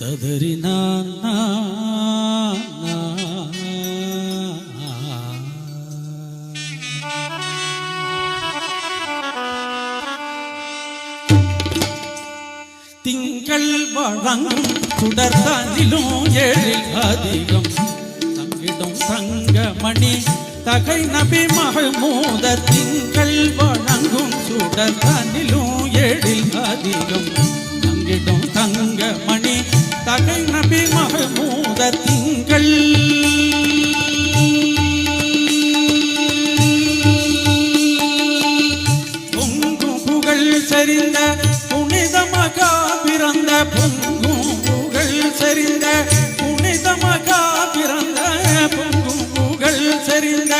ததறி நன்னா திங்கள் வழங்கும் சுடர்தனிலும் ஏழில் அதிகம். தங்கிடும் தங்கமணி தகை நபி மகமூத திங்கள் வழங்கும் சுடர்தனிலும் ஏழில் அதிகம். தங்கிடும் தங்கமணி தகை நபி மகமூத திங்கள் பொங்கும் புகழ் சரிந்த புனிதமகா பிறந்த பொங்கும் புகழ் சரிந்த புனிதமகா பிறந்த பொங்கும் புகழ் சரிந்த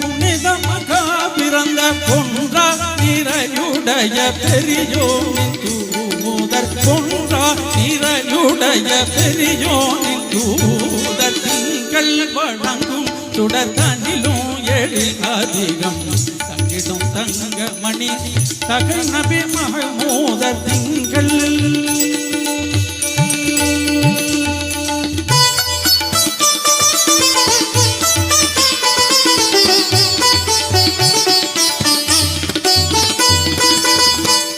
புனிதமகா பிறந்த பொன்றா நிறையுடைய பெரியோனின் தூதர் பொன்றா நிறையுடைய பெரியோனின் தூதர் திங்கள் வழங்கும் சுடர் எழில் அதிகம். தங்கிடும் தங்க மணி தகை நபி மகள் மகமூத திங்கள்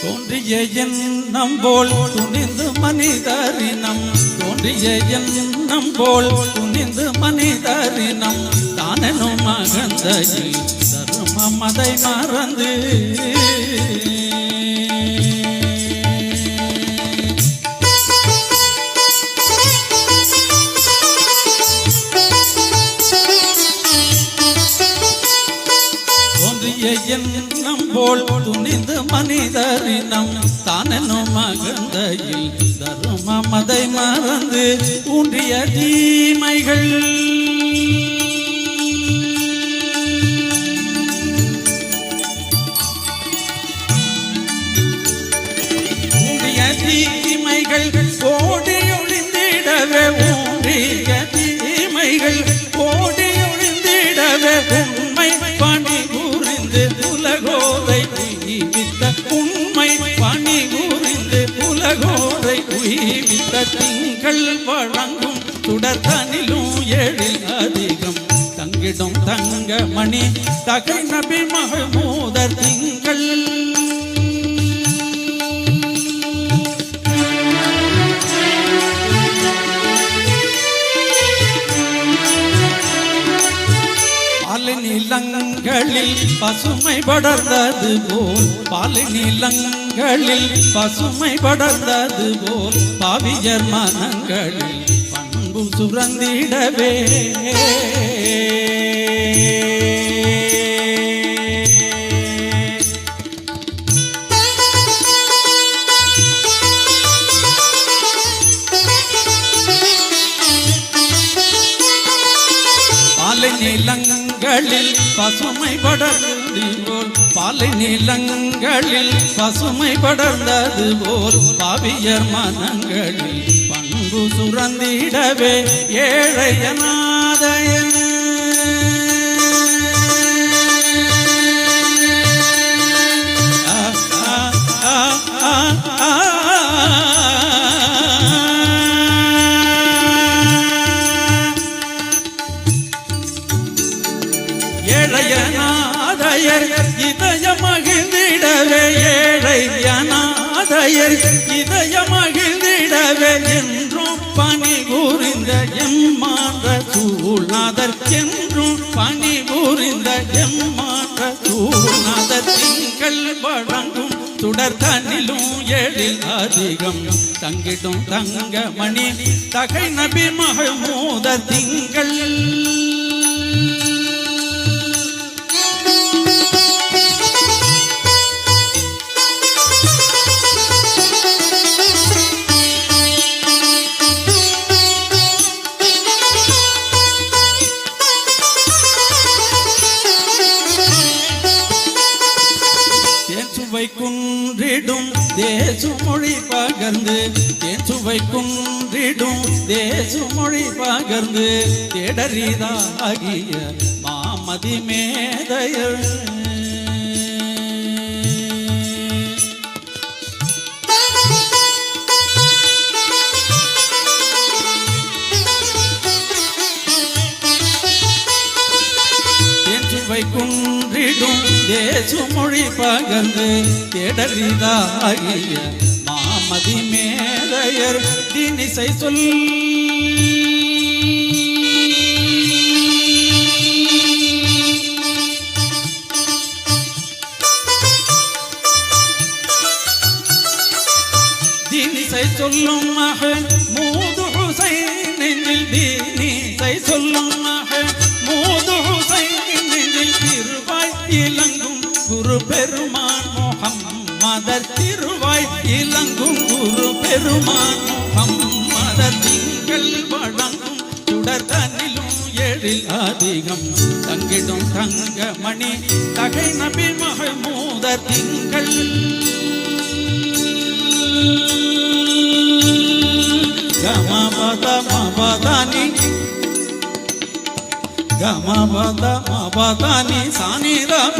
தோன்றிய எண்ணம் போல் துணிந்து மனிதரினம் தோன்றிய எண்ணம் போல் துணிந்து மனிதரினம் தானனும் மகந்தையில் தரும மதை மறந்து. மதை மறந்து ஊன்றிய தீமைகள். திங்கள் வழங்கும் சுடர்தனிலும் எழில் அதிகம். தங்கிடும் தங்க மணி தகை நபி மகமூதர் திங்கள். நிலங்களில் பசுமை படர்ந்தது போல் பாலை நிலங்களில் பசுமை படர்ந்தது போல் பாவியர் மனங்களில் பண்பு சுரந்திடவே. பாலை நிலங்களில் பசுமை படர்ந்தது போல் பாலை நிலங்களில் பசுமை படர்ந்தது போல் பவியர் மனங்களில் பண்பு சுரந்திடவே ஏழையநாதயன ஏழையநாதையர் இதயமகிழ்ந்திடவே என்றும் பணி புரிந்த எம்மான்ற சூழ்நாதர் என்றும் பணி புரிந்த எம்மான்ற சூழ்நாதர் திங்கள் வழங்கும் சுடர் தன்னிலும் எழில் அதிகம். தங்கிடும் தங்க மணி தகை நபி மகள் மோத திங்கள். குன்றிடும் தேசுமொழி பகர்ந்து தேன் சுவை குன்றிடும் தேசுமொழி பகர்ந்து தேடறிதாகிய மாமதி மேதையர் என்று பகர்ந்து தேடறிதாகிய மாமதி மேதையர் தினிசை சொல். பெருமான் முகம் மத திங்கள் வழங்கும் சுடர்தனிலும் ஏழில் அதிகம். தங்கிடும் தங்கமணி தகை நபி மகள் மூத திங்கள். கமபத மபதனி கமபத மபதனி சானிரப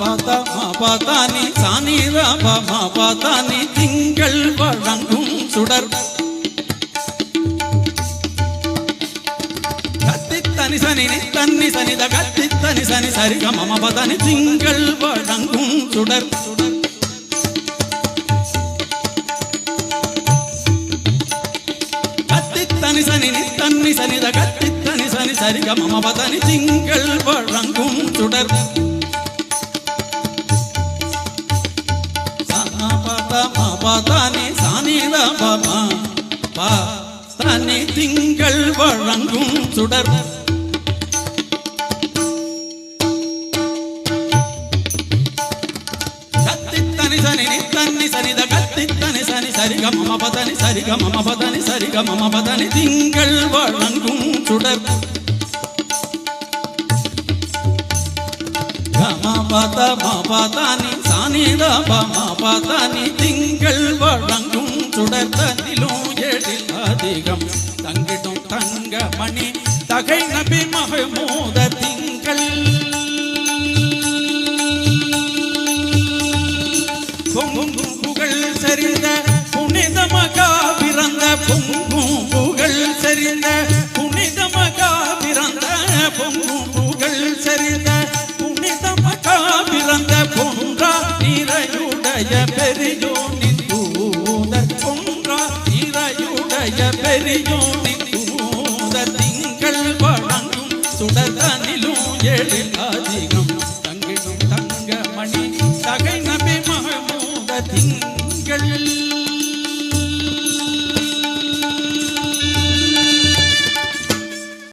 கமபத மபதனி சானித மபதனி திங்கள் வழங்கும் சுடர். கத்தி தனி சனி தன்னி சனித கத்தி தனி சனி சரிக மம பதனி திங்கள் வழங்கும் சுடர். சுடர் தனி சனி தன்னி சனித கத்தி தனி சனி சரிக மம பதனி திங்கள் வழங்கும் சுடர். திங்கள் சுடர். கத்தி தனி சனி நி தன்னி சனித கத்தி தனி சனி சரிக மம திங்கள் வழங்கும் சுடர். கம மபதனி திங்கள் வழங்கும் சுடர். எழில் அதிகம் தங்கிடும் தங்கமணி தகை நபி மகமூத திங்கள். பொங்கும் புகழ் சரிந்த புனித மகா பிறந்த பொங்கும் புகழ் சரிந்த புனித மகா பிறந்த பொங்கும் புகழ் சரிந்த புனித மகா பிறந்த பொன்றா நிறையுடைய பெரியோனின் தூதர். பொன்றா நிறையுடைய பெரியோனின் ಕೇಳಿದ